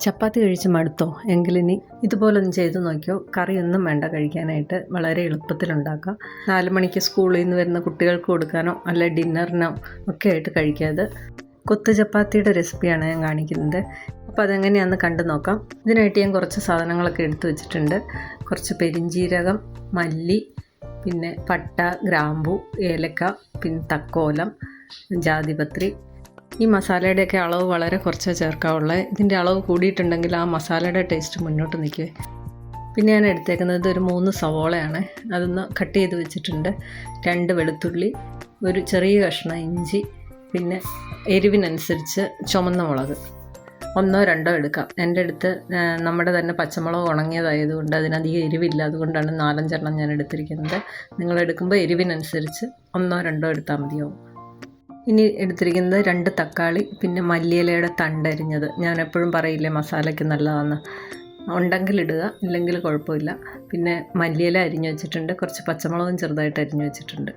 ചപ്പാത്തി കഴിച്ച് മടുത്തോ? എങ്കിലിനി ഇതുപോലൊന്ന് ചെയ്ത് നോക്കിയോ? കറിയൊന്നും വേണ്ട കഴിക്കാനായിട്ട് വളരെ എളുപ്പത്തിലുണ്ടാക്കാം. നാല് മണിക്ക് സ്കൂളിൽ നിന്ന് വരുന്ന കുട്ടികൾക്ക് കൊടുക്കാനോ അല്ല ഡിന്നറിനോ ഒക്കെ ആയിട്ട് കഴിക്കാതെ കൊത്തു ചപ്പാത്തിയുടെ റെസിപ്പിയാണ് ഞാൻ കാണിക്കുന്നത്. അപ്പോൾ അതെങ്ങനെയാണെന്ന് കണ്ടു നോക്കാം. ഇതിനായിട്ട് ഞാൻ കുറച്ച് സാധനങ്ങളൊക്കെ എടുത്തു വെച്ചിട്ടുണ്ട്. കുറച്ച് പെരിഞ്ജീരകം മല്ലി പിന്നെ പട്ട ഗ്രാമ്പു ഏലക്ക പിന്നെ തക്കോലം ജാതിപത്രി ഈ മസാലയുടെയൊക്കെ അളവ് വളരെ കുറച്ചേ ചേർക്കാവുള്ളൂ. ഇതിന്റെ അളവ് കൂടിയിട്ടുണ്ടെങ്കിൽ ആ മസാലയുടെ ടേസ്റ്റ് മുന്നോട്ട് നിൽക്കുവേ. പിന്നെ ഞാൻ എടുത്തേക്കുന്നത് ഒരു മൂന്ന് സവോളയാണ്. അതൊന്ന് കട്ട് ചെയ്ത് വെച്ചിട്ടുണ്ട്. രണ്ട് വെളുത്തുള്ളി ഒരു ചെറിയ കഷ്ണം ഇഞ്ചി പിന്നെ എരിവിനനുസരിച്ച് ചുമന്ന മുളക്. ഒന്നോ രണ്ടോ എടുക്കാം. എന്റെ അടുത്ത് നമ്മുടെ തന്നെ പച്ചമുളക് ഉണങ്ങിയതായതുകൊണ്ട് അതിനധികം എരിവില്ല. അതുകൊണ്ടാണ് നാലഞ്ചെണ്ണം ഞാൻ എടുത്തിരിക്കുന്നത്. നിങ്ങൾ എടുക്കുമ്പോൾ എരിവിനനുസരിച്ച് ഒന്നോ രണ്ടോ എടുത്താൽ മതിയാവും. ഇനി എടുത്തിരിക്കുന്നത് രണ്ട് തക്കാളി പിന്നെ മല്ലിയിലയുടെ തണ്ടരിഞ്ഞത് ഞാൻ എപ്പോഴും പറയില്ലേ മസാലയ്ക്ക് നല്ലതാണ് ഉണ്ടെങ്കിൽ ഇടുക ഇല്ലെങ്കിൽ കുഴപ്പമില്ല. പിന്നെ മല്ലിയില അരിഞ്ഞു വെച്ചിട്ടുണ്ട്. കുറച്ച് പച്ചമുളകും ചെറുതായിട്ട് അരിഞ്ഞു വെച്ചിട്ടുണ്ട്.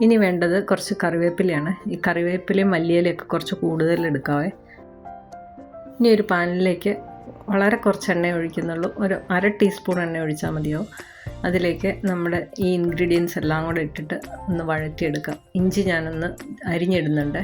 ഇനി വേണ്ടത് കുറച്ച് കറിവേപ്പിലയാണ്. ഈ കറിവേപ്പിലയും മല്ലിയിലയൊക്കെ കുറച്ച് കൂടുതൽ എടുക്കാവേ. ഇനി ഒരു പാനിലേക്ക് വളരെ കുറച്ച് എണ്ണ ഒഴിക്കുന്നുള്ളൂ. ഒരു അര ടീസ്പൂൺ എണ്ണ ഒഴിച്ചാൽ മതിയോ അതിലേക്ക് നമ്മുടെ ഈ ഇൻഗ്രീഡിയൻസ് എല്ലാം കൂടെ ഇട്ടിട്ട് ഒന്ന് വഴറ്റിയെടുക്കാം. ഇഞ്ചി ഞാനൊന്ന് അരിഞ്ഞിടുന്നുണ്ട്.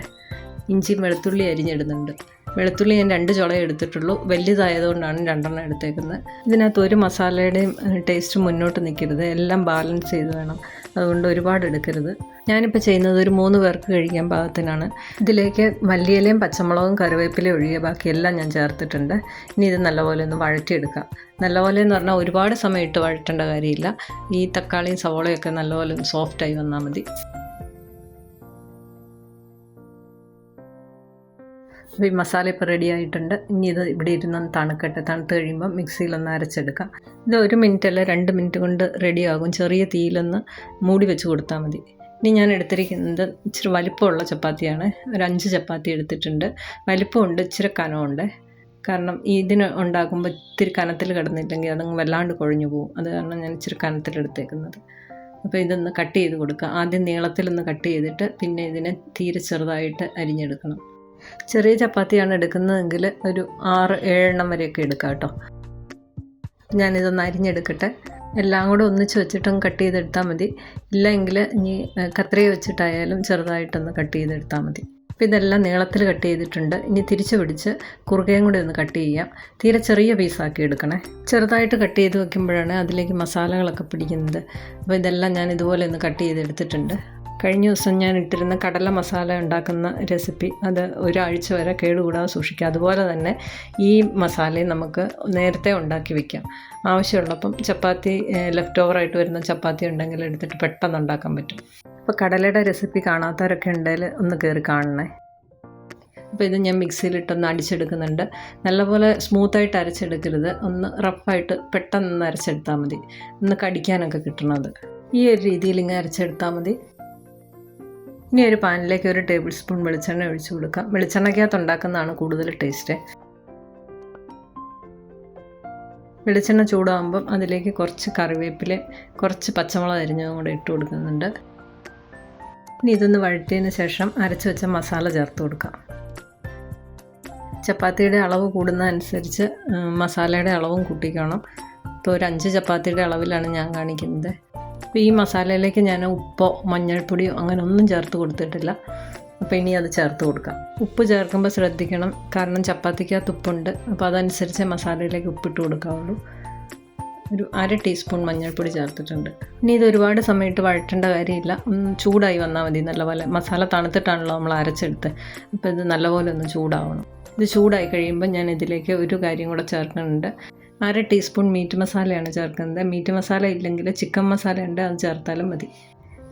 ഇഞ്ചിയും വെളുത്തുള്ളി അരിഞ്ഞിടുന്നുണ്ട്. വെളുത്തുള്ളി ഞാൻ രണ്ട് ചുള എടുത്തിട്ടുള്ളൂ. വലുതായതുകൊണ്ടാണ് രണ്ടെണ്ണം എടുത്തേക്കുന്നത്. ഇതിനകത്ത് ഒരു മസാലയുടെയും ടേസ്റ്റ് മുന്നോട്ട് നിൽക്കരുത്. എല്ലാം ബാലൻസ് ചെയ്ത് വേണം. അതുകൊണ്ട് ഒരുപാട് എടുക്കരുത്. ഞാനിപ്പോൾ ചെയ്യുന്നത് ഒരു മൂന്ന് പേർക്ക് കഴിക്കാൻ പാകത്തിനാണ്. ഇതിലേക്ക് മല്ലിയിലയും പച്ചമുളകും കറിവേപ്പിലയും ഒഴികെ ബാക്കിയെല്ലാം ഞാൻ ചേർത്തിട്ടുണ്ട്. ഇനി ഇത് നല്ലപോലെ ഒന്ന് വഴറ്റിയെടുക്കാം. നല്ലപോലെ എന്ന് പറഞ്ഞാൽ ഒരുപാട് സമയം ഇട്ട് വഴറ്റേണ്ട കാര്യമില്ല. ഈ തക്കാളിയും സവോളയൊക്കെ നല്ലപോലെ സോഫ്റ്റായി വന്നാൽ മതി. അപ്പോൾ ഈ മസാല ഇപ്പോൾ റെഡി ആയിട്ടുണ്ട്. ഇനി ഇത് ഇവിടെ ഇരുന്ന് തണുക്കട്ടെ. തണുത്ത് കഴിയുമ്പോൾ മിക്സിയിലൊന്ന് അരച്ചെടുക്കാം. ഇത് ഒരു മിനിറ്റ് അല്ല രണ്ട് മിനിറ്റ് കൊണ്ട് റെഡിയാകും ചെറിയ തീയിലൊന്ന് മൂടി വെച്ച് കൊടുത്താൽ മതി. ഇനി ഞാൻ എടുത്തിരിക്കുന്നത് ഇച്ചിരി വലിപ്പമുള്ള ചപ്പാത്തിയാണ്. ഒരു അഞ്ച് ചപ്പാത്തി എടുത്തിട്ടുണ്ട്. വലിപ്പമുണ്ട് ഇച്ചിരി കനമുണ്ട്. കാരണം ഇതിന് ഉണ്ടാക്കുമ്പോൾ ഇത്തിരി കനത്തിൽ കിടന്നില്ലെങ്കിൽ അതങ്ങ് വല്ലാണ്ട് കുഴഞ്ഞു പോകും അത് കാരണം ഞാൻ ഇച്ചിരി കനത്തിലെടുത്തേക്കുന്നത് അപ്പോൾ ഇതൊന്ന് കട്ട് ചെയ്ത് കൊടുക്കുക. ആദ്യം നീളത്തിലൊന്ന് കട്ട് ചെയ്തിട്ട് പിന്നെ ഇതിനെ തീരെ ചെറുതായിട്ട് അരിഞ്ഞെടുക്കണം. ചെറിയ ചപ്പാത്തിയാണ് എടുക്കുന്നതെങ്കിൽ ഒരു ആറ് ഏഴെണ്ണം വരെയൊക്കെ എടുക്കാം കേട്ടോ. ഞാനിതൊന്ന് അരിഞ്ഞെടുക്കട്ടെ. എല്ലാം കൂടെ ഒന്നിച്ച് വെച്ചിട്ടൊന്ന് കട്ട് ചെയ്തെടുത്താൽ മതി. ഇല്ലെങ്കിൽ ഇനി കത്രിക വെച്ചിട്ടായാലും ചെറുതായിട്ടൊന്ന് കട്ട് ചെയ്തെടുത്താൽ മതി. അപ്പോൾ ഇതെല്ലാം നീളത്തിൽ കട്ട് ചെയ്തിട്ടുണ്ട്. ഇനി തിരിച്ച് പിടിച്ച് കുറുകയും കൂടി ഒന്ന് കട്ട് ചെയ്യാം. തീരെ ചെറിയ പീസാക്കി എടുക്കണേ. ചെറുതായിട്ട് കട്ട് ചെയ്ത് വെക്കുമ്പോഴാണ് അതിലേക്ക് മസാലകളൊക്കെ പിടിക്കുന്നത്. അപ്പോൾ ഇതെല്ലാം ഞാൻ ഇതുപോലെ ഒന്ന് കട്ട് ചെയ്തെടുത്തിട്ടുണ്ട്. കഴിഞ്ഞ ദിവസം ഞാൻ ഇട്ടിരുന്ന കടല മസാല ഉണ്ടാക്കുന്ന റെസിപ്പി അത് ഒരാഴ്ച വരെ കേടുകൂടാതെ സൂക്ഷിക്കാം അതുപോലെ തന്നെ ഈ മസാലയും നമുക്ക് നേരത്തെ ഉണ്ടാക്കി വെക്കാം. ആവശ്യമുള്ളപ്പം ചപ്പാത്തി ലെഫ്റ്റ് ഓവറായിട്ട് വരുന്ന ചപ്പാത്തി ഉണ്ടെങ്കിൽ എടുത്തിട്ട് പെട്ടെന്ന് ഉണ്ടാക്കാൻ പറ്റും. അപ്പോൾ കടലയുടെ റെസിപ്പി കാണാത്തവരൊക്കെ ഉണ്ടെങ്കിൽ ഒന്ന് കയറി കാണണേ. അപ്പോൾ ഇത് ഞാൻ മിക്സിയിലിട്ടൊന്ന് അടിച്ചെടുക്കുന്നുണ്ട്. നല്ലപോലെ സ്മൂത്തായിട്ട് അരച്ചെടുക്കരുത്. ഒന്ന് റഫായിട്ട് പെട്ടെന്ന് അരച്ചെടുത്താൽ മതി. ഒന്ന് കടിക്കാനൊക്കെ കിട്ടണത്. ഈ ഒരു രീതിയിൽ ഇങ്ങനെ അരച്ചെടുത്താൽ മതി. ഇനി ഒരു പാനിലേക്ക് ഒരു ടേബിൾ സ്പൂൺ വെളിച്ചെണ്ണ ഒഴിച്ചു കൊടുക്കാം. വെളിച്ചെണ്ണയ്ക്കകത്ത് ഉണ്ടാക്കുന്നതാണ് കൂടുതൽ ടേസ്റ്റ്. വെളിച്ചെണ്ണ ചൂടാകുമ്പം അതിലേക്ക് കുറച്ച് കറിവേപ്പില കുറച്ച് പച്ചമുളക് അരിഞ്ഞതും കൂടെ ഇട്ട് കൊടുക്കുന്നുണ്ട്. ഇനി ഇതൊന്ന് വഴറ്റിയതിന് ശേഷം അരച്ച് വെച്ച മസാല ചേർത്ത് കൊടുക്കാം. ചപ്പാത്തിയുടെ അളവ് കൂടുന്നതനുസരിച്ച് മസാലയുടെ അളവും കൂട്ടിക്കണം. ഇപ്പോൾ ഒരു അഞ്ച് ചപ്പാത്തിയുടെ അളവിലാണ് ഞാൻ കാണിക്കുന്നത്. അപ്പോൾ ഈ മസാലയിലേക്ക് ഞാൻ ഉപ്പോ മഞ്ഞൾപ്പൊടിയോ അങ്ങനെ ഒന്നും ചേർത്ത് കൊടുത്തിട്ടില്ല. അപ്പോൾ ഇനി അത് ചേർത്ത് കൊടുക്കാം. ഉപ്പ് ചേർക്കുമ്പോൾ ശ്രദ്ധിക്കണം. കാരണം ചപ്പാത്തിക്കകത്ത് ഉപ്പുണ്ട്. അപ്പോൾ അതനുസരിച്ച് മസാലയിലേക്ക് ഉപ്പിട്ട് കൊടുക്കാവുള്ളൂ. ഒരു അര ടീസ്പൂൺ മഞ്ഞൾപ്പൊടി ചേർത്തിട്ടുണ്ട്. ഇനി ഇത് ഒരുപാട് സമയത്ത് വഴറ്റേണ്ട കാര്യമില്ല. ഒന്ന് ചൂടായി വന്നാൽ മതി നല്ലപോലെ. മസാല തണുത്തിട്ടാണല്ലോ നമ്മൾ അരച്ചെടുത്ത്. അപ്പോൾ ഇത് നല്ലപോലെ ഒന്ന് ചൂടാവണം. ഇത് ചൂടായി കഴിയുമ്പോൾ ഞാൻ ഇതിലേക്ക് ഒരു കാര്യം കൂടെ ചേർക്കുന്നുണ്ട്. അര ടീസ്പൂൺ മീറ്റ് മസാലയാണ് ചേർക്കുന്നത്. മീറ്റ് മസാല ഇല്ലെങ്കിൽ ചിക്കൻ മസാല ഉണ്ട് അത് ചേർത്താലും മതി.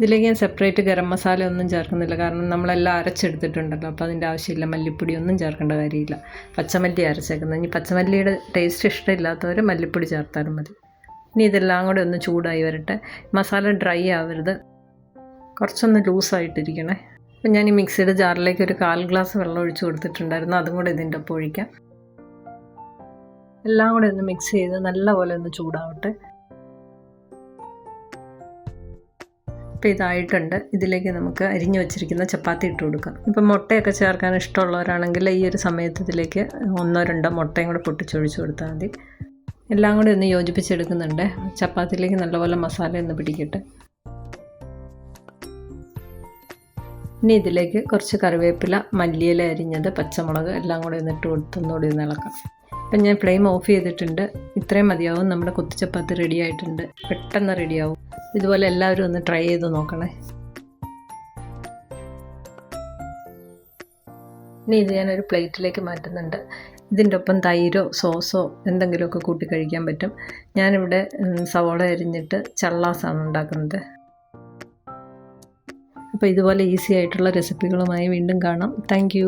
ഇതിലേക്ക് ഞാൻ സെപ്പറേറ്റ് ഗരം മസാല ഒന്നും ചേർക്കുന്നില്ല. കാരണം നമ്മളെല്ലാം അരച്ചെടുത്തിട്ടുണ്ടല്ലോ അപ്പോൾ അതിന്റെ ആവശ്യമില്ല. മല്ലിപ്പൊടി ഒന്നും ചേർക്കേണ്ട കാര്യമില്ല. പച്ചമല്ലി അരച്ചേക്കുന്നത്. ഇനി പച്ചമല്ലിയുടെ ടേസ്റ്റ് ഇഷ്ടമില്ലാത്തവർ മല്ലിപ്പൊടി ചേർത്താലും മതി. ഇനി ഇതെല്ലാം കൂടെ ഒന്ന് ചൂടായി വരട്ടെ. മസാല ഡ്രൈ ആവരുത്. കുറച്ചൊന്ന് ലൂസായിട്ടിരിക്കണേ. അപ്പം ഞാൻ ഈ മിക്സിയുടെ ജാറിലേക്ക് ഒരു കാൽ ഗ്ലാസ് വെള്ളം ഒഴിച്ച് കൊടുത്തിട്ടുണ്ടായിരുന്നു. അതും കൂടെ ഇതിന്റെ ഒപ്പം ഒഴിക്കാം. എല്ലാം കൂടെ ഒന്ന് മിക്സ് ചെയ്ത് നല്ലപോലെ ഒന്ന് ചൂടാവട്ടെ. അപ്പോൾ ഇതായിട്ടുണ്ട്. ഇതിലേക്ക് നമുക്ക് അരിഞ്ഞു വെച്ചിരിക്കുന്ന ചപ്പാത്തി ഇട്ട് കൊടുക്കാം. ഇപ്പം മുട്ടയൊക്കെ ചേർക്കാൻ ഇഷ്ടമുള്ളവരാണെങ്കിൽ ഈ ഒരു സമയത്ത് ഇതിലേക്ക് ഒന്നോ രണ്ടോ മുട്ടയും കൂടെ പൊട്ടിച്ചൊഴിച്ചു കൊടുത്താൽ മതി. എല്ലാം കൂടി ഒന്ന് യോജിപ്പിച്ചെടുക്കുന്നുണ്ട്. ചപ്പാത്തിയിലേക്ക് നല്ലപോലെ മസാല ഒന്ന് പിടിക്കട്ടെ. ഇനി ഇതിലേക്ക് കുറച്ച് കറിവേപ്പില മല്ലിയില അരിഞ്ഞത് പച്ചമുളക് എല്ലാം കൂടി ഒന്ന് ഇട്ട് കൊടുത്തൊന്നുകൂടി ഒന്ന് ഇളക്കാം. അപ്പം ഞാൻ ഫ്ലെയിം ഓഫ് ചെയ്തിട്ടുണ്ട്. ഇത്രയും മതിയാവും. നമ്മുടെ കുത്തിച്ചപ്പാത്തി റെഡി ആയിട്ടുണ്ട്. പെട്ടെന്ന് റെഡിയാവും ഇതുപോലെ എല്ലാവരും ഒന്ന് ട്രൈ ചെയ്ത് നോക്കണേ. ഇനി ഇത് ഞാനൊരു പ്ലേറ്റിലേക്ക് മാറ്റുന്നുണ്ട്. ഇതിന്റെ ഒപ്പം തൈരോ സോസോ എന്തെങ്കിലുമൊക്കെ കൂട്ടി കഴിക്കാൻ പറ്റും. ഞാനിവിടെ സവോള അരിഞ്ഞിട്ട് ചള്ളാസാണ് ഉണ്ടാക്കുന്നത്. അപ്പോൾ ഇതുപോലെ ഈസി ആയിട്ടുള്ള റെസിപ്പികളുമായി വീണ്ടും കാണാം. താങ്ക്